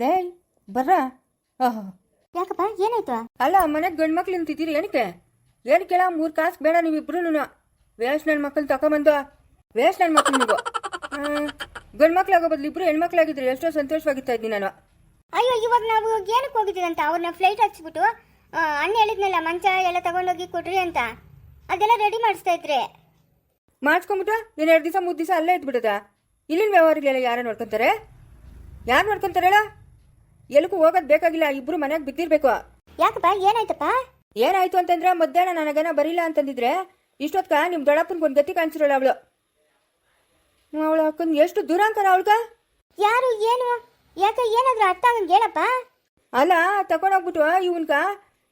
ಲೇ ಬರ್ರ? ಓಹೋ ಯಾಕಪ್ಪ ಏನಾಯ್ತು? ಅಲ್ಲ ಮನೆಗೆ ಗಂಡು ಮಕ್ಳು ನಿಂತಿದ್ದೀರಿ ಏನಕ್ಕೆ? ಏನಕ್ಕೆಲ್ಲ ಮೂರು ಕಾಸು ಬೇಡ ನೀವಿಬ್ರು ವೇಸ್ಟ್ ನನ್ನ ಮಕ್ಕಳು ತಗೊಂಬಂದು ವೇಸ್ಟ್ ನನ್ನ ಮಕ್ಳು ನೀವು. ಗಂಡು ಮಕ್ಳಾಗೋ ಬದ್ಲು ಇಬ್ರು ಹೆಣ್ಮಕ್ಳಾಗಿದ್ರೆ ಎಷ್ಟೋ ಸಂತೋಷವಾಗಿತ್ತಾ ಇದ್ದೀನಿ ನಾನು. ಅಯ್ಯೋ ಇವಾಗ ನಾವು ಏನಕ್ಕೆ ಹೋಗಿದ್ದೀವಿ ಹೋಗಿದ್ದೀರಂತ? ಅವ್ರನ್ನ ಫ್ಲೈಟ್ ಹಚ್ಬಿಟ್ಟು ಅಣ್ಣ ಹೇಳಿದ್ನಲ್ಲ ಮಂಚ ಎಲ್ಲ ತಗೊಂಡೋಗಿ ಕೊಡ್ರಿ ಅಂತ. ಅದೆಲ್ಲ ರೆಡಿ ಮಾಡಿಸ್ತಾ ಇದ್ರೆ. ಮಾಡ್ಸ್ಕೊಂಬಿಟ್ಟು ನೀನು ಎರಡು ದಿವಸ ಮೂರು ದಿವಸ ಅಲ್ಲೇ ಇದ್ಬಿಡದ. ಇಲ್ಲಿನ ವ್ಯವಹಾರಗಳೆಲ್ಲ ಯಾರು ನೋಡ್ಕೊಂತಾರೆ? ಯಾರು ನೋಡ್ಕೊಂತಾರೆ ಹೇಳ ಹೋಗೋದ್ ಬೇಕಾಗಿಲ್ಲ ಇಬ್ರು ಮನೆಗೆ ಬಿದ್ದಿರ್ಬೇಕು. ಯಾಕಪ್ಪ ಏನಾಯ್ತಪ್ಪ? ಏನಾಯ್ತು ಅಂತಂದ್ರೆ ಮಧ್ಯಾಹ್ನ ನನಗೇನ ಬರಿಲ್ಲ ಅಂತಂದಿದ್ರೆ ಇಷ್ಟೊತ್ಕ ನಿಮ್ಮ ದೊಡ್ಡಪ್ಪನಿಗೆ ಒಂದು ಗತಿ ಕಾಣಿಸಿರೋಳ ಅವಳು. ಅವಳು ಅಕ್ಕನ್ ಎಷ್ಟು ಅಂತಾರ ಅವಳ್ಗ? ಯಾರು ಏನು? ಯಾಕ ಏನಾದ್ರು ಅರ್ಥ ಆಗಂಗೆ ಹೇಳಪ್ಪ? ಅಲ್ಲ ತಗೊಂಡೋಗ್ಬಿಟ್ಟು ಇವನ್ಕ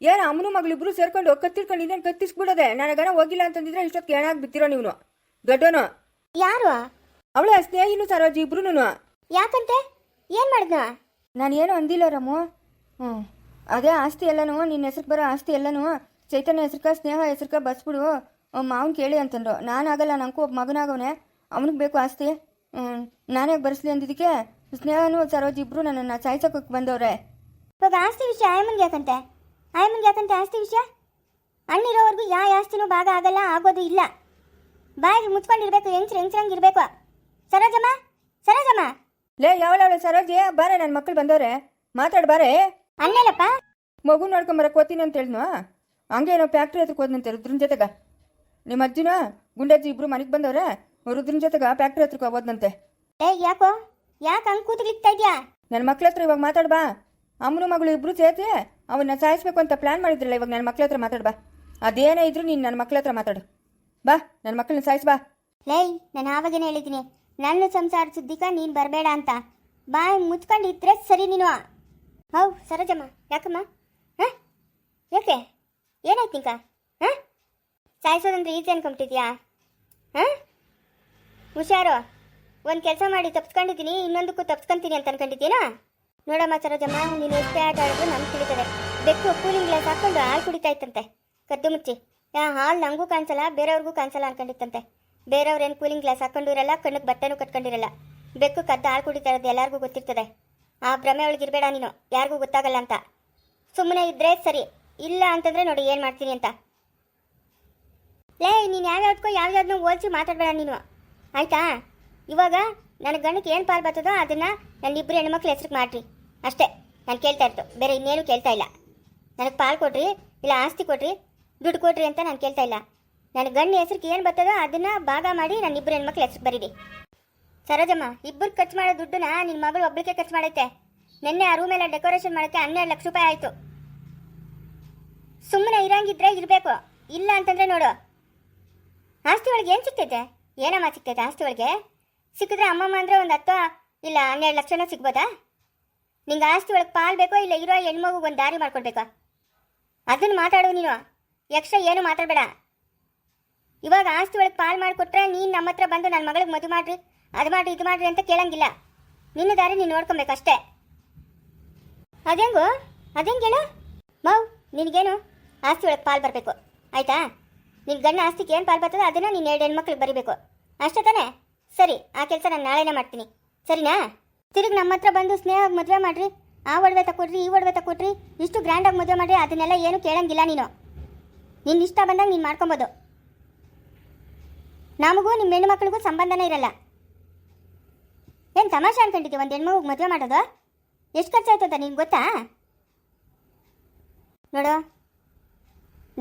ಏನ ಅಮ್ಮನ ಮಗಳಿಬ್ರು ಸೇರ್ಕೊಂಡು ಕತ್ತಿರ್ಕೊಂಡು ಇನ್ನೇನು ಕತ್ತಿಸ್ಬಿಡದೆ? ನನಗನ ಹೋಗಿಲ್ಲ ಅಂತಂದಿದ್ರೆ ಇಷ್ಟೊತ್ತು ಏನಾಗ್ ಬಿತ್ತಿರೋ ನೀವು ದೊಡ್ಡವನು ಯಾರು? ಅವಳ ಸ್ನೇಹಿನು ಸರೋಜಿ ಇಬ್ರು ಯಾಕಂತೆ? ಏನ್ ಮಾಡಿದ್ನ? ನಾನು ಏನು ಅಂದಿಲ್ಲ ರಾಮು. ಹ್ಞೂ ಅದೇ ಆಸ್ತಿ ಎಲ್ಲನೂ, ನಿನ್ನ ಹೆಸ್ರಿಗೆ ಬರೋ ಆಸ್ತಿ ಎಲ್ಲನೂ, ಚೈತನ್ಯ ಹೆಸ್ರಕ, ಸ್ನೇಹ ಹೆಸ್ರಕ ಬಸ್ಬಿಡು. ಮಾವನ್ ಕೇಳಿ ಅಂತಂದ್ರು. ನಾನಾಗಲ್ಲ ನನಗೂ ಒಬ್ಬ ಮಗನಾಗವನೆ. ಅವನಿಗೆ ಬೇಕು ಆಸ್ತಿ. ನಾನೇ ಬರೆಸ್ಲಿ ಅಂದಿದ್ದಕ್ಕೆ? ಸ್ನೇಹನೂ ಸರೋಜ್ ಇಬ್ರು ನನ್ನನ್ನು ಸಾಯಿಸೋಕೆ ಬಂದವ್ರೆ. ಇವಾಗ ಆಸ್ತಿ ವಿಷಯ ಆಯಮ್ಮನ್ಗೆ ಯಾಕಂತೆ? ಆಯಮ್ಮನ್ಗೆ ಯಾಕಂತೆ ಆಸ್ತಿ ವಿಷಯ? ಅಣ್ಣಿರೋವರೆಗೂ ಯಾವ ಆಸ್ತಿನೂ ಭಾಗ ಆಗಲ್ಲ, ಆಗೋದು ಇಲ್ಲ. ಬಾಯಿಗೆ ಮುಚ್ಕೊಂಡಿರ್ಬೇಕು ಹೆಂಗ್ಸ್ರು ಹೆಂಗ್ಸ್ರಂಗೆ ಇರಬೇಕು. ಸರೋಜಮ್ಮ? ಲೇ ಯಾವಳ ಸರೋಜಿ? ಬಾರೆ ನನ್ನ ಮಕ್ಕಳು ಬಂದವ್ರೆ. ಮಾತಾಡ್ ಬಾರೆ. ಅಲ್ಲೇಲಪ್ಪ ಮಗು ನೋಡ್ಕೊಂಬರಕ್ ಓದ್ತೀನಿ ಅಂತ ಹೇಳಿದ್ನು? ಹಂಗೆ ಏನೋ ಫ್ಯಾಕ್ಟ್ರಿ ಹತ್ರಕ್ಕೆ ಹೋದ್ನಂತೆ ರುದ್ರನ್ ಜೊತೆಗ. ನಿಮ್ಮ ಅಜ್ಜಿನ? ಗುಂಡಜ್ಜಿ ಇಬ್ರು ಮನೆಗೆ ಬಂದವ್ರೆ ರುದ್ರನ್ ಜೊತೆಗ ಫ್ಯಾಕ್ಟ್ರಿ ಹತ್ರಕ್ಕೆ ಹೋದ್ನಂತೆ. ಏ ಯಾಕೋ? ಯಾಕೆ ಹಂಗೆ ಕೂತ್ಲಿಕ್ತಾ ಇದ್ಯಾ? ನನ್ನ ಮಕ್ಳ ಹತ್ರ ಇವಾಗ ಮಾತಾಡ್ ಬಾ. ಅಮ್ಮನ ಮಗಳು ಇಬ್ರು ಸೇರಿ ಅವನ್ನ ಸಾಯಿಸ್ಬೇಕು ಅಂತ ಪ್ಲಾನ್ ಮಾಡಿದ್ರಲ್ಲ ಇವಾಗ ನನ್ನ ಮಕ್ಳ ಹತ್ರ ಮಾತಾಡ್ ಬಾ. ಅದೇನೇ ಇದ್ರು ನೀನು ನನ್ನ ಮಕ್ಳ ಹತ್ರ ಮಾತಾಡು. ಬಾ ನನ್ನ ಮಕ್ಳನ್ನ ಸಾಯಿಸ್ಬಾ ಬಾ. ಲೇಯ್ ನಾನು ಆವಾಗೇನೆ ಹೇಳಿದ್ದೀನಿ. ನನ್ನ ಸಂಸಾರ ಸುದ್ದಿಕ ನೀನು ಬರಬೇಡ ಅಂತ. ಬಾಯ್ ಮುಚ್ಕೊಂಡು ಇದ್ರೆ ಸರಿ ನೀನು. ಹೌ, ಸರೋಜಮ್ಮ, ಯಾಕಮ್ಮ? ಹಾಂ? ಯಾಕೆ? ಏನಾಯ್ತು ನಿಂಕ ಹಾಂ? ಸಾಯಿಸೋದಂದ್ರೆ ಈಸಿ ಅನ್ಕೊಂಬಿಟ್ಟಿದ್ಯಾ? ಹಾಂ? ಹುಷಾರು. ಒಂದು ಕೆಲಸ ಮಾಡಿ ತಪ್ಸ್ಕೊಂಡಿದ್ದೀನಿ, ಇನ್ನೊಂದಕ್ಕೂ ತಪ್ಸ್ಕೊಂತೀನಿ ಅಂತ ಅನ್ಕೊಂಡಿದ್ದೀನಾ? ನೋಡಮ್ಮ ಸರೋಜಮ್ಮ, ನೀನು ಎಷ್ಟೇ ಆಟ ಆಡಿದ್ರು ನಮ್ಗೆ ತಿಳಿತದೆ. ಬೆಕ್ಕು ಕೂಲಿಂಗ್ ಗ್ಲಾಸ್ ಹಾಕೊಂಡು ಹಾಲು ಕುಡಿತಾ ಇತ್ತಂತೆ. ಕದ್ದು ಮುಚ್ಚಿ. ಹಾಲು ನನಗೂ ಕಾಣಿಸಲ್ಲ, ಬೇರೆಯವ್ರಿಗೂ ಕಾಣಿಸಲ್ಲ ಅನ್ಕೊಂಡಿತ್ತಂತೆ. ಬೇರೆಯವ್ರೇನು ಕೂಲಿಂಗ್ ಗ್ಲಾಸ್ ಹಾಕೊಂಡಿರಲ್ಲ ಕಣ್ಣಿಗೆ ಬಟ್ಟೆನೂ ಕಟ್ಕೊಂಡಿರಲ್ಲ. ಬೆಕ್ಕು ಕದ್ದು ಹಾಲು ಕುಡಿತಾ ಇರೋದು ಎಲ್ಲರಿಗೂ ಗೊತ್ತಿರ್ತದೆ. ಆ ಭ್ರಮೆ ಒಳಗಿರಬೇಡ ನೀನು, ಯಾರಿಗೂ ಗೊತ್ತಾಗಲ್ಲ ಅಂತ. ಸುಮ್ಮನೆ ಇದ್ರೆ ಸರಿ, ಇಲ್ಲ ಅಂತಂದ್ರೆ ನೋಡಿ ಏನು ಮಾಡ್ತೀನಿ ಅಂತ. ಲೇ, ನೀನು ಯಾವ್ಯಾವ್ದಕ್ಕೋ ಯಾವ್ಯಾವ್ದನ್ನೂ ಹೋಲ್ಸಿ ಮಾತಾಡಬೇಡ ನೀನು. ಆಯ್ತಾ? ಇವಾಗ ನನ್ನ ಗಂಡಕ್ಕೆ ಏನು ಪಾಲ್ ಬರ್ತದೋ ಅದನ್ನು ನನ್ನ ಇಬ್ಬರು ಹೆಣ್ಮಕ್ಳು ಹೆಸ್ರಿಗೆ ಮಾಡಿರಿ. ಅಷ್ಟೇ, ನಾನು ಕೇಳ್ತಾ ಇರ್ತು, ಬೇರೆ ಇನ್ನೇನು ಕೇಳ್ತಾ ಇಲ್ಲ. ನನಗೆ ಪಾಲ್ ಕೊಡ್ರಿ, ಇಲ್ಲ ಆಸ್ತಿ ಕೊಡ್ರಿ, ದುಡ್ಡು ಕೊಡ್ರಿ ಅಂತ ನಾನು ಕೇಳ್ತಾ ಇಲ್ಲ. ನನ್ನ ಗಂಡ ಹೆಸ್ರಿಗೆ ಏನು ಬರ್ತದೋ ಅದನ್ನು ಭಾಗ ಮಾಡಿ ನನ್ನ ಇಬ್ಬರು ಹೆಣ್ಮಕ್ಳು ಹೆಸರು ಬರೀರಿ. ಸರೋಜಮ್ಮ, ಇಬ್ಬರು ಖರ್ಚು ಮಾಡೋ ದುಡ್ಡನ್ನ ನಿನ್ನ ಮಗಳು ಒಬ್ಬಳಿಗೆ ಖರ್ಚು ಮಾಡೈತೆ. ನಿನ್ನೆ ಆ ರೂಮೆಲ್ಲ ಡೆಕೋರೇಷನ್ ಮಾಡೋಕ್ಕೆ ಹನ್ನೆರಡು ಲಕ್ಷ ರೂಪಾಯಿ ಆಯಿತು. ಸುಮ್ಮನೆ ಇರಂಗಿದ್ರೆ ಇರಬೇಕು. ಇಲ್ಲ ಅಂತಂದ್ರೆ ನೋಡು. ಆಸ್ತಿ ಒಳಗೆ ಏನು ಸಿಕ್ತೈತೆ ಏನಮ್ಮ ಸಿಗ್ತೈತೆ ಆಸ್ತಿ ಒಳಗೆ? ಸಿಕ್ಕಿದ್ರೆ ಅಮ್ಮಮ್ಮ ಅಂದರೆ ಒಂದು ಹತ್ತು ಇಲ್ಲ ಹನ್ನೆರಡು ಲಕ್ಷನ ಸಿಗ್ಬೋದಾ? ನಿಂಗೆ ಆಸ್ತಿ ಒಳಗೆ ಪಾಲ್ ಬೇಕೋ ಇಲ್ಲ ಇರೋ ಹೆಣ್ಮಗು ಒಂದು ದಾರಿ ಮಾಡ್ಕೊಡ್ಬೇಕಾ ಅದನ್ನು ಮಾತಾಡು ನೀನು. ಎಕ್ಸ್ಟ್ರಾ ಏನು ಮಾತಾಡಬೇಡ. ಇವಾಗ ಆಸ್ತಿ ಒಳಗೆ ಪಾಲ್ ಮಾಡಿಕೊಟ್ರೆ ನೀನು ನಮ್ಮ ಹತ್ರ ಬಂದು ನನ್ನ ಮಗಳಿಗೆ ಮದುವೆ ಮಾಡ್ರಿ, ಅದು ಮಾಡ್ರಿ, ಇದು ಮಾಡ್ರಿ ಅಂತ ಕೇಳಂಗಿಲ್ಲ. ನಿನ್ನ ದಾರಿ ನೀನು ನೋಡ್ಕೊಬೇಕಷ್ಟೇ ಅದೇಂಗು? ಅದೇಂಗೆ ಹೇಳು? ಮೌ, ನಿನಗೇನು? ಆಸ್ತಿ ಒಳಗೆ ಪಾಲ್ ಬರಬೇಕು. ಆಯ್ತಾ? ನಿನ್ನ ಗಂಡ ಆಸ್ತಿಗೆ ಏನು ಪಾಲ್ ಬರ್ತದೆ ಅದನ್ನು ನೀನು ಎರಡು ಹೆಣ್ಮಕ್ಳಿಗೆ ಬರೀಬೇಕು. ಅಷ್ಟೇ ತಾನೇ? ಸರಿ, ಆ ಕೆಲಸ ನಾನು ನಾಳೆನೇ ಮಾಡ್ತೀನಿ. ಸರಿನಾ? ತಿರುಗಿ ನಮ್ಮ ಹತ್ರ ಬಂದು ಸ್ನೇಹವಾಗಿ ಮದುವೆ ಮಾಡ್ರಿ, ಆ ಒಡವೆ ತಕೊಡ್ರಿ ಈ ಒಡವೆ ತಕೊಡ್ರಿ ಇಷ್ಟು ಗ್ರ್ಯಾಂಡಾಗಿ ಮದುವೆ ಮಾಡ್ರಿ, ಅದನ್ನೆಲ್ಲ ಏನು ಕೇಳಂಗಿಲ್ಲ ನೀನು. ನಿನ್ನ ಇಷ್ಟ ಬಂದಾಗ ನೀನು ಮಾಡ್ಕೊಬೋದು. ನಮಗೂ ನಿಮ್ಮ ಹೆಣ್ಣು ಮಕ್ಕಳಿಗೂ ಸಂಬಂಧನೇ ಇರಲ್ಲ. ಏನು ತಮಾಷೆ ಅನ್ಕೊಂಡಿದ್ದೀವಿ ಒಂದು ಹೆಣ್ಮಗು ಮದುವೆ ಮಾಡೋದು? ಎಷ್ಟು ಖರ್ಚಾಯ್ತದ ನಿಮ್ಗೆ ಗೊತ್ತಾ? ನೋಡು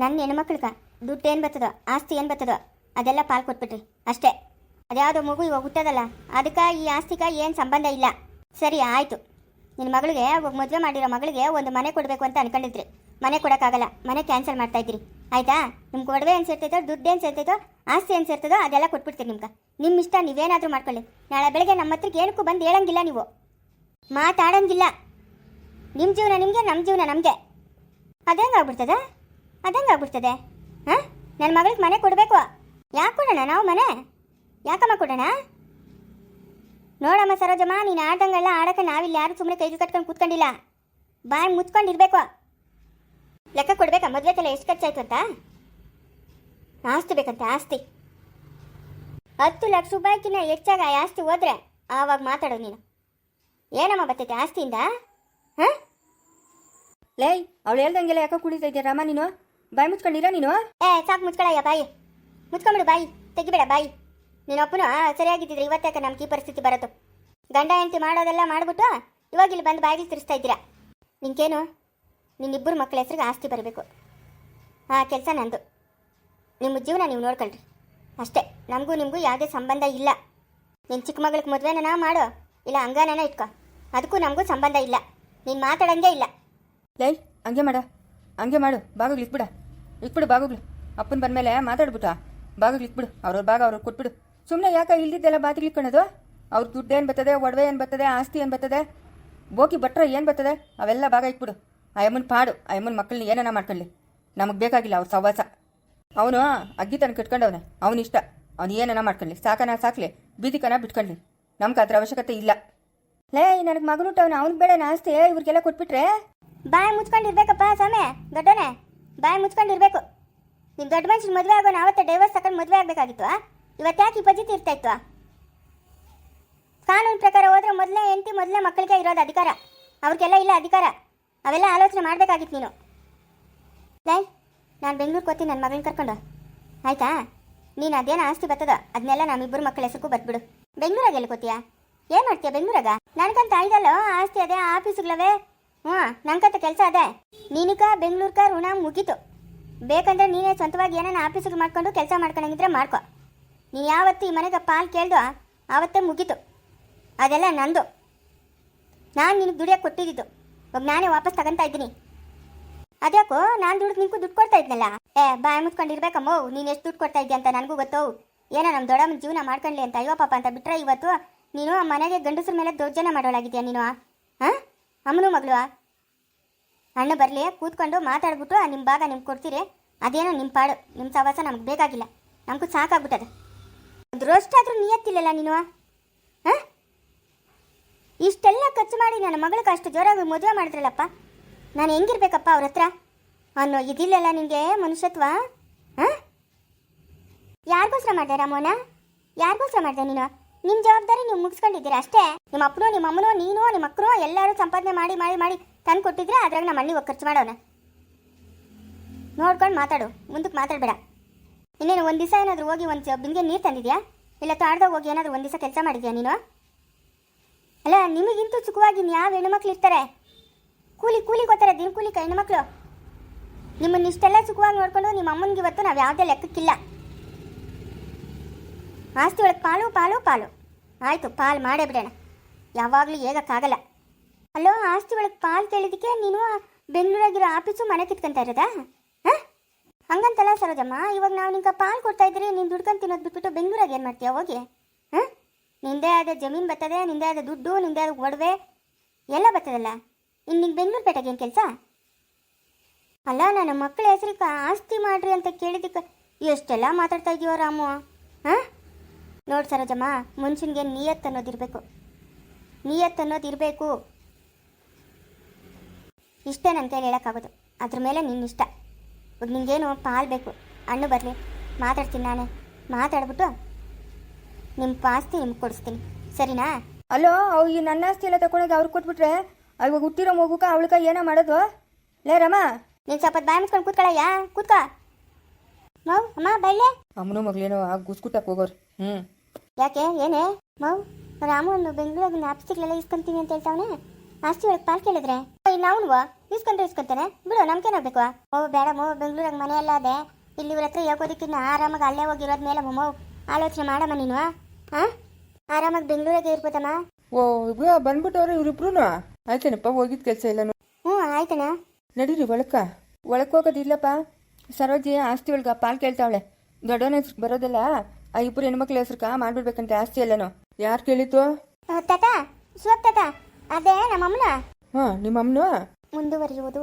ನನ್ನ ಹೆಣ್ಮಕ್ಳಿಗ ದುಡ್ಡು ಏನು ಬರ್ತದೋ, ಆಸ್ತಿ ಏನು ಬರ್ತದೋ, ಅದೆಲ್ಲ ಪಾಲ್ ಕೊಟ್ಬಿಟ್ರಿ, ಅಷ್ಟೇ. ಅದ್ಯಾವುದೋ ಮಗು ಇವಾಗ ಹುಟ್ಟೋದಲ್ಲ, ಅದಕ್ಕೆ ಈ ಆಸ್ತಿಗೆ ಏನು ಸಂಬಂಧ ಇಲ್ಲ. ಸರಿ, ಆಯಿತು. ನಿನ್ನ ಮಗಳಿಗೆ ಒಬ್ಬ ಮದುವೆ ಮಾಡಿರೋ ಮಗಳಿಗೆ ಒಂದು ಮನೆ ಕೊಡಬೇಕು ಅಂತ ಅನ್ಕೊಂಡಿದ್ರಿ. ಮನೆ ಕೊಡೋಕ್ಕಾಗಲ್ಲ, ಮನೆ ಕ್ಯಾನ್ಸಲ್ ಮಾಡ್ತಾ ಆಯಿತಾ ಆಯ್ತಾ? ನಿಮ್ಗೆ ಒಡವೆ ಏನು ಸೇರ್ತೈತೋ ದುಡ್ಡು ಏನು ಸೇರ್ತೈತೋ ಆಸ್ತಿ ಏನು ಸೇರ್ತದೋ ಅದೆಲ್ಲ ಕೊಟ್ಬಿಡ್ತೀರಿ ನಿಮ್ಗೆ. ನಿಮ್ಮ ಇಷ್ಟ, ನೀವೇನಾದರೂ ಮಾಡ್ಕೊಳ್ಳಿ. ನಾಳೆ ಬೆಳಗ್ಗೆ ನಮ್ಮ ಹತ್ರಕ್ಕೆ ಏನಕ್ಕೂ ಬಂದು ಹೇಳಂಗಿಲ್ಲ ನೀವು. ಮಾತಾಡಂಗಿಲ್ಲ. ನಿಮ್ಮ ಜೀವನ ನಿಮಗೆ ನಮ್ಮ ಜೀವನ ನಮಗೆ. ಅದಂಗಾಗ್ಬಿಡ್ತದ ಅದಂಗಾಗ್ಬಿಡ್ತದೆ ಹಾಂ? ನನ್ನ ಮಗಳಿಗೆ ಮನೆ ಕೊಡಬೇಕು. ಯಾಕೆ ಕೊಡೋಣ ನಾವು ಮನೆ? ಯಾಕಮ್ಮ ಕೊಡೋಣ? ನೋಡಮ್ಮ ಸರೋಜಮ್ಮ, ನೀನು ಆಡ್ದಂಗೆಲ್ಲ ಆಡೋಕೆ ನಾವಿಲ್ಲ ಯಾರು ಸುಮ್ಮನೆ ಕೈಗೆ ಕಟ್ಕೊಂಡು ಕೂತ್ಕೊಂಡಿಲ್ಲ. ಬಾಯಿ ಮುಚ್ಕೊಂಡಿರ್ಬೇಕು ಲೆಕ್ಕ ಕೊಡಬೇಕಾ? ಮದುವೆ ತಲೆ ಎಷ್ಟು ಖರ್ಚಾಯ್ತು ಅಂತ? ಆಸ್ತಿ ಬೇಕಂತೆ ಆಸ್ತಿ. ಹತ್ತು ಲಕ್ಷ ರೂಪಾಯಿಗಿನ್ನ ಹೆಚ್ಚಾಗ ಆಸ್ತಿ ಹೋದ್ರೆ ಆವಾಗ ಮಾತಾಡೋ ನೀನು. ಏನಮ್ಮ ಬರ್ತೈತೆ ಆಸ್ತಿಯಿಂದ? ಹಾಂ? ಲೇ ಅವಳು ಹೇಳ್ದಂಗೆಲ್ಲ ಯಾಕೋ ಕುಡಿತಾ ಇದೆಯಾ ರಾಮ ನೀನು? ಬಾಯಿ ಮುಚ್ಕೊಂಡಿರ ನೀನು? ಏ ಸಾಕು ಮುಚ್ಕೊಳಯ್ಯ ಬಾಯಿ. ಮುಚ್ಕೊಂಬಿಡು ಬಾಯಿ. ತೆಗಿಬೇಡ ಬಾಯಿ. ನೀನು ಅಪ್ಪನು ಸರಿಯಾಗಿದ್ದಿದ್ರೆ ಇವತ್ತೆ ನಮ್ಗೆ ಈ ಪರಿಸ್ಥಿತಿ ಬರೋದು ಗಂಡ ಹೆಂಡತಿ ಮಾಡೋದೆಲ್ಲ ಮಾಡಿಬಿಟ್ಟು ಇವಾಗ ಇಲ್ಲಿ ಬಂದು ಬಾಯಿಗೆ ತಿರ್ಸ್ತಾ ಇದ್ದೀರಾ? ನಿನ್ಗೇನು ನಿನ್ನಿಬ್ಬರು ಮಕ್ಕಳ ಹೆಸ್ರಿಗೆ ಆಸ್ತಿ ಬರಬೇಕು. ಆ ಕೆಲಸ ನಂದು. ನಿಮ್ಮ ಜೀವನ ನೀವು ನೋಡ್ಕೊಳ್ರಿ. ಅಷ್ಟೇ, ನಮಗೂ ನಿಮಗೂ ಯಾವುದೇ ಸಂಬಂಧ ಇಲ್ಲ. ನಿನ್ನ ಚಿಕ್ಕ ಮಗಳಿಗೆ ಮದುವೆನ ಮಾಡು, ಇಲ್ಲ ಹಂಗಾನ ಇಟ್ಕೊ. ಅದಕ್ಕೂ ನಮಗೂ ಸಂಬಂಧ ಇಲ್ಲ. ನೀನು ಮಾತಾಡಂಗೆ ಇಲ್ಲ. ಲೈ, ಹಂಗೆ ಮಾಡ. ಹಂಗೆ ಮಾಡು. ಬಾಗಿಲು ಇಟ್ಬಿಡ. ಇಟ್ಬಿಡು ಬಾಗಿಲು. ಅಪ್ಪನ ಬಂದಮೇಲೆ ಮಾತಾಡ್ಬಿಟ್ಟ. ಬಾಗಿಲು ಇಟ್ಬಿಡು. ಅವ್ರವ್ರ ಭಾಗ ಅವ್ರಿಗೆ ಕೊಟ್ಬಿಡು. ಸುಮ್ಮನೆ ಯಾಕೆ ಇಲ್ದಿದ್ದೆಲ್ಲ ಬಾತಿಗೆ ಅವ್ರ ದುಡ್ಡು ಏನು ಬರ್ತದೆ, ಒಡವೆ ಏನು ಬರ್ತದೆ, ಆಸ್ತಿ ಏನು ಬರ್ತದೆ? ಬೋಕಿ ಬಟ್ರೆ ಏನು ಬರ್ತದೆ? ಅವೆಲ್ಲ ಭಾಗ ಇಟ್ಬಿಡು. ಅಯ್ಯಮ್ಮನ ಪಾಡು. ಅಯ್ಯಮ್ಮನ ಮಕ್ಕಳನ್ನ ಏನನ ಮಾಡ್ಕೊಳ್ಳಿ. ನಮಗೆ ಬೇಕಾಗಿಲ್ಲ ಅವ್ರ ಸವಾಸ ಅವನು ಅಗ್ಗಿ ತನಕ ಇಟ್ಕೊಂಡವನೆ ಅವನ ಇಷ್ಟ. ಅವ್ನು ಏನನ ಮಾಡ್ಕೊಳ್ಳಿ ಸಾಕನ ಸಾಕ್ಲಿ. ಬೀದಿಕನ ಬಿಟ್ಕೊಳ್ಳಿ ನಮ್ಗೆ ಅದ್ರ ಅವಶ್ಯಕತೆ ಇಲ್ಲ. ಲೇ, ನನಗೆ ಮಗನುಟ್ಟವನ ಅವ್ನಿಗೆ ಬೇಡ ಆಸ್ತಿ ಇವ್ರಿಗೆಲ್ಲ ಕೊಟ್ಬಿಟ್ರೆ? ಬಾಯಿ ಮುಚ್ಕೊಂಡಿರ್ಬೇಕಪ್ಪ, ಸ್ವಾಮಿ. ದೊಡ್ಡನೆ. ಬಾಯಿ ಮುಚ್ಕೊಂಡಿರ್ಬೇಕು. ನಿಮ್ಮ ದೊಡ್ಡ ಮನುಷ್ಯನ ಮದುವೆ ಆಗೋಣ ಅವತ್ತೆ ಡೈವರ್ಸ್ ತಗೊಂಡು ಮದುವೆ ಆಗಬೇಕಾಗಿತ್ತು ಇವತ್ತು ಯಾಕೆ ಈ ಪದ್ಧತಿ ಇರ್ತಾ ಇತ್ತು ಕಾನೂನು ಪ್ರಕಾರ ಹೋದ್ರೆ ಮೊದಲೇ ಹೆಂಡತಿ ಮೊದಲೇ ಮಕ್ಕಳಿಗೆ ಇರೋದು ಅಧಿಕಾರ. ಅವ್ರಿಗೆಲ್ಲ ಇಲ್ಲ ಅಧಿಕಾರ. ಅವೆಲ್ಲ ಆಲೋಚನೆ ಮಾಡಬೇಕಾಗಿತ್ತು ನೀನು. ಲೈ ನಾನು ಬೆಂಗಳೂರಿಗೆ ಹೋಗ್ತೀನಿ ನನ್ನ ಮಗಳನ್ನ ಕರ್ಕೊಂಡು ಆಯ್ತಾ? ನೀನು ಅದೇನು ಆಸ್ತಿ ಬರ್ತದ ಅದನ್ನೆಲ್ಲ ನಮ್ಮಿಬ್ಬರು ಮಕ್ಕಳ ಹೆಸರು ಬರ್ಬಿಡು ಬೆಂಗಳೂರಾಗ ಎಲ್ಲಿ ಕೊತ್ತೀಯಾ ಏನು ಮಾಡ್ತೀಯ ಬೆಂಗಳೂರಾಗ? ನನ್ಕಂತ ಐದಲ್ಲ ಆಸ್ತಿ ಅದೇ, ಆಫೀಸ್ಗಳವೆ? ಹ್ಞೂ ನನಗಂತ ಕೆಲಸ ಅದೇ. ನೀನಿಕ ಬೆಂಗಳೂರ್ಕ ಋಣ ಮುಗೀತು. ಬೇಕಂದ್ರೆ ನೀನೇ ಸ್ವಂತವಾಗಿ ಏನಾನ ಆಫೀಸ್ಗೆ ಮಾಡ್ಕೊಂಡು ಕೆಲಸ ಮಾಡ್ಕೊಂಡಂಗಿದ್ರೆ ಮಾಡ್ಕೊ. ನೀನು ಯಾವತ್ತು ಈ ಮನೆಗೆ ಪಾಲ್ ಕೇಳ್ದು ಆವತ್ತೇ ಮುಗೀತು. ಅದೆಲ್ಲ ನಂದು. ನಾನು ನಿನಗೆ ದುಡಿಯೋಕೆ ಕೊಟ್ಟಿದ್ದು. ಇವಾಗ ನಾನೇ ವಾಪಸ್ ತಗೊಂತಾ ಇದ್ದೀನಿ. ಅದ್ಯಾಕೋ? ನಾನು ದುಡ್ಡು ನಿಂಗೂ ದುಡ್ಡು ಕೊಡ್ತಾ ಇದ್ನಲ್ಲ. ಏ ಬಾಯ್ ಮುಚ್ಕೊಂಡಿರ್ಬೇಕಮ್ಮ. ನೀನು ಎಷ್ಟು ದುಡ್ಡು ಕೊಡ್ತಾ ಇದ್ದೆ ಅಂತ ನನಗೂ ಗೊತ್ತು. ಏನೋ ನಮ್ಮ ದೊಡ್ಡಮ್ಮನ ಜೀವನ ಮಾಡ್ಕೊಂಡ್ಲಿ ಅಂತ, ಅಯ್ಯೋ ಪಾಪ ಅಂತ ಬಿಟ್ರೆ ಇವತ್ತು ನೀನು ಮನೆಗೆ ಗಂಡಸ್ರ ಮೇಲೆ ದೌರ್ಜನ್ಯ ಮಾಡೋಳಾಗಿದ್ಯಾ ನೀನು ಹಾಂ? ಅಮ್ಮನು ಮಗಳು ಅಣ್ಣ ಬರಲಿ, ಕೂತ್ಕೊಂಡು ಮಾತಾಡ್ಬಿಟ್ಟು ನಿಮ್ಮ ಭಾಗ ನಿಮ್ಗೆ ಕೊಡ್ತೀರಿ. ಅದೇನೋ ನಿಮ್ಮ ಪಾಡು. ನಿಮ್ಮ ಸವಾಸ ನಮ್ಗೆ ಬೇಕಾಗಿಲ್ಲ. ನಮಗೂ ಸಾಕಾಗ್ಬಿಟ್ಟದ. ಒಂದು ರೋಷ್ಟಾದ್ರೂ ನಿಯತ್ತಿಲ್ಲಲ್ಲ ನೀನು ಹಾಂ? ಇಷ್ಟೆಲ್ಲ ಖರ್ಚು ಮಾಡಿ ನನ್ನ ಮಗಳಿಗೆ ಅಷ್ಟು ಜೋರಾಗಿ ಮದುವೆ ಮಾಡಿದ್ರಲ್ಲಪ್ಪ. ನಾನು ಹೆಂಗಿರ್ಬೇಕಪ್ಪ ಅವ್ರ ಹತ್ರ? ಅನ್ನೋ ಇದಿಲ್ಲಲ್ಲ ನಿಮಗೆ ಮನುಷ್ಯತ್ವ? ಹಾಂ? ಯಾರಿಗೋಸ್ಕರ ಮಾಡಿದೆ ರಾಮೋನ? ಯಾರಿಗೋಸ್ಕರ ಮಾಡಿದೆ ನೀನು? ನಿಮ್ಮ ಜವಾಬ್ದಾರಿ ನೀವು ಮುಗಿಸ್ಕೊಂಡಿದ್ದೀರಾ ಅಷ್ಟೇ? ನಿಮ್ಮ ಅಪ್ಪನೋ, ನಿಮ್ಮ ಅಮ್ಮನೋ, ನೀನು, ನಿಮ್ಮ ಅಕ್ಕನೋ ಎಲ್ಲರೂ ಸಂಪಾದನೆ ಮಾಡಿ ಮಾಡಿ ಮಾಡಿ ತಂದು ಕೊಟ್ಟಿದ್ರೆ ಅದ್ರಾಗ ನಮ್ಮ ಅಣ್ಣಿಗೆ ಖರ್ಚು ಮಾಡೋಣ ನೋಡ್ಕೊಂಡು ಮಾತಾಡು. ಮುಂದಕ್ಕೆ ಮಾತಾಡಬೇಡ. ಇನ್ನೇನು ಒಂದು ದಿವಸ ಏನಾದರೂ ಹೋಗಿ ಒಂದು ಬಿಂದಿಗೆ ನೀರು ತಂದಿದ್ಯಾ? ಇಲ್ಲ ತಾಡ್ದಾಗ ಹೋಗಿ ಏನಾದರೂ ಒಂದು ದಿವಸ ಕೆಲಸ ಮಾಡಿದ್ಯಾ ನೀನು? ಅಲ್ಲ, ನಿಮಗಿಂತೂ ಸುಖವಾಗಿ ಯಾವ ಹೆಣ್ಣುಮಕ್ಳು ಇರ್ತಾರೆ? ಕೂಲಿ ಕೂಲಿ ಗೊತ್ತಾರೆ, ದಿನ ಕೂಲಿ ಮಕ್ಕಳು ನಿಮ್ಮನ್ನ ಇಷ್ಟೆಲ್ಲ ಸುಖವಾಗಿ ನೋಡ್ಕೊಂಡು ನಿಮ್ಮ ಅಮ್ಮನಿಗೆ ಇವತ್ತು ನಾವು ಯಾವುದೇ ಲೆಕ್ಕಕ್ಕಿಲ್ಲ. ಆಸ್ತಿ ಒಳಗೆ ಪಾಲು ಪಾಲು ಪಾಲು. ಆಯಿತು, ಪಾಲು ಮಾಡೇ ಬಿಡೋಣ. ಯಾವಾಗಲೂ ಹೇಗಕ್ಕಾಗಲ್ಲ. ಅಲ್ಲೋ, ಆಸ್ತಿ ಒಳಗೆ ಪಾಲು ಕೇಳಿದಕ್ಕೆ ನೀನು ಬೆಂಗಳೂರಾಗಿರೋ ಆಫೀಸು ಮನೆ ಕಿತ್ಕೊಂತ ಇರೋದಾ? ಹಾಂ? ಹಂಗಂತಲ್ಲ ಸರೋಜಮ್ಮ, ಇವಾಗ ನಾವು ನಿಂಗೆ ಪಾಲು ಕೊಡ್ತಾ ಇದ್ರಿ ನೀನು ದುಡ್ಕೊಂಡು ತಿನ್ನೋದು ಬಿಟ್ಬಿಟ್ಟು ಬೆಂಗಳೂರಾಗ ಏನು ಮಾಡ್ತೀಯ ಹೋಗಿ? ಹಾಂ? ನಿಂದೇ ಆದ ಜಮೀನು ಬರ್ತದೆ, ನಿಂದೇ ಆದ ದುಡ್ಡು, ನಿಂದೇ ಆದ ಒಡವೆ, ಎಲ್ಲ ಬರ್ತದಲ್ಲ? ಇನ್ನು ನಿಂಗೆ ಬೆಂಗಳೂರು ಪೇಟೆಗೆ ಏನು ಕೆಲಸ? ಅಲ್ಲ, ನನ್ನ ಮಕ್ಕಳ ಹೆಸರಿಗೆ ಆಸ್ತಿ ಮಾಡ್ರಿ ಅಂತ ಕೇಳಿದ್ದಕ್ಕೆ ಎಷ್ಟೆಲ್ಲ ಮಾತಾಡ್ತಾ ಇದೀವೋ ರಾಮು, ಹಾಂ? ನೋಡಿ ಸರೋಜಮ್ಮ, ಮನುಷ್ಯನಿಗೆ ನಿಯತ್ ಅನ್ನೋದಿರಬೇಕು ನಿಯತ್ ಅನ್ನೋದಿರಬೇಕು ಇಷ್ಟೇ ನನ್ನ ಕೈಲಿ ಹೇಳೋಕ್ಕಾಗೋದು. ಅದ್ರ ಮೇಲೆ ನಿನ್ನ ಇಷ್ಟ ಇವಾಗ ನಿಂಗೇನು ಪಾಲ್ ಬೇಕು. ಹಣ್ಣು ಬರಲಿ, ಮಾತಾಡ್ತೀನಿ ನಾನೇ. ಮಾತಾಡ್ಬಿಟ್ಟು ನಿಮ್ಮ ಆಸ್ತಿ ನಿಮ್ಗೆ ಕೊಡಿಸ್ತೀನಿ. ಸರಿನಾ? ಅಲೋ, ಅವು ಈ ನನ್ನ ಆಸ್ತಿ ಎಲ್ಲ ತಗೊಳೋದು ಅವ್ರಿಗೆ ಕೊಟ್ಬಿಟ್ರೆ ಇವಾಗ ಹುಟ್ಟಿರೋ ಮಗುಕ ಅವಳಕ ಏನೋ ಮಾಡೋದು? ಲೇ ರಮ ನೀನು ಸ್ವಲ್ಪ ಬಾಯ್ ಮುಚ್ಕೊಂಡು ಕೂತ್ಕೊಳ್ಳಯ್ಯ ಕೂತ್ಕ. ಮೌ ಅಮ್ಮ ಬೈಲೆ. ಅಮ್ಮನೂ ಮಗಳೇನೋ ಆ ಗುಸ್ಕುಟಕ್ಕೆ ಹೋಗೋರು. ಹ್ಞೂ ಯಾಕೆ ಏನೇ? ಮೌ ರಾಮು ಒಂದು ಬೆಂಗಳೂರಾಗ ಆಫೀಸಿಗಳೆಲ್ಲ ಇಸ್ಕೊಂತೀನಿ ಅಂತ ಹೇಳ್ತಾವನೆ. ಆಸ್ತಿ ಒಳಗೆ ಪಾಲ್ ಕೇಳಿದ್ರೆ ಅವನು ಇಸ್ಕೊಂಡ್ರೆ ಇಸ್ಕೊಂತಾನೆ? ಬಿಡು ನಮ್ಗೇನಾಗಬೇಕು ಓ ಬೇಡ ಮೋ ಬೆಂಗಳೂರಾಗ ಮನೆ ಎಲ್ಲ ಅದೇ. ಇಲ್ಲಿ ಇವ್ರ ಹತ್ರ ಹೇಳ್ಕೋದಕ್ಕಿನ್ನ ಆರಾಮಾಗಿ ಅಲ್ಲೇ ಹೋಗಿರೋದ್ ಮೇಲೆ ಮೋ ಆಲೋಚನೆ ಮಾಡಮ್ಮ ನೀನು ಹಾಂ ಆರಾಮಾಗಿ ಬೆಂಗಳೂರಾಗೆ ಇರ್ಬೋದಮ್ಮ? ಓ ಬಂದ್ಬಿಟ್ಟವ್ರೆ ಇವ್ರಿಬ್ರು ಆಯ್ತೇನಪ್ಪ ಹೋಗಿದ್ ಕೆಲಸ ಎಲ್ಲನೂ? ಹ್ಞೂ ಆಯ್ತಣ್ಣ. ನಡೀರಿ ಒಳಕ್ಕ ಒಳಕ್ಕೆ ಹೋಗೋದಿಲ್ಲಪ್ಪ. ಸರೋಜಿ ಆಸ್ತಿ ಒಳಗ ಪಾಲ್ ಕೇಳ್ತಾವಳೆ. ದೊಡ್ಡವನ ಹೆಸ್ರು ಬರೋದಲ್ಲ ಆ ಇಬ್ಬರು ಹೆಣ್ಮಕ್ಳ ಹೆಸ್ರಕ ಮಾಡ್ಬಿಡ್ಬೇಕಂತೆ ಆಸ್ತಿ ಎಲ್ಲನೂ. ಯಾರು ಕೇಳಿತ್ತು ತಾತ ಶಿವಪ್ ತಾತ. ಅದೇ ನಮ್ಮಮ್ಮನ? ಹಾಂ ನಿಮ್ಮ ಅಮ್ಮನು ಮುಂದುವರಿಯುವುದು.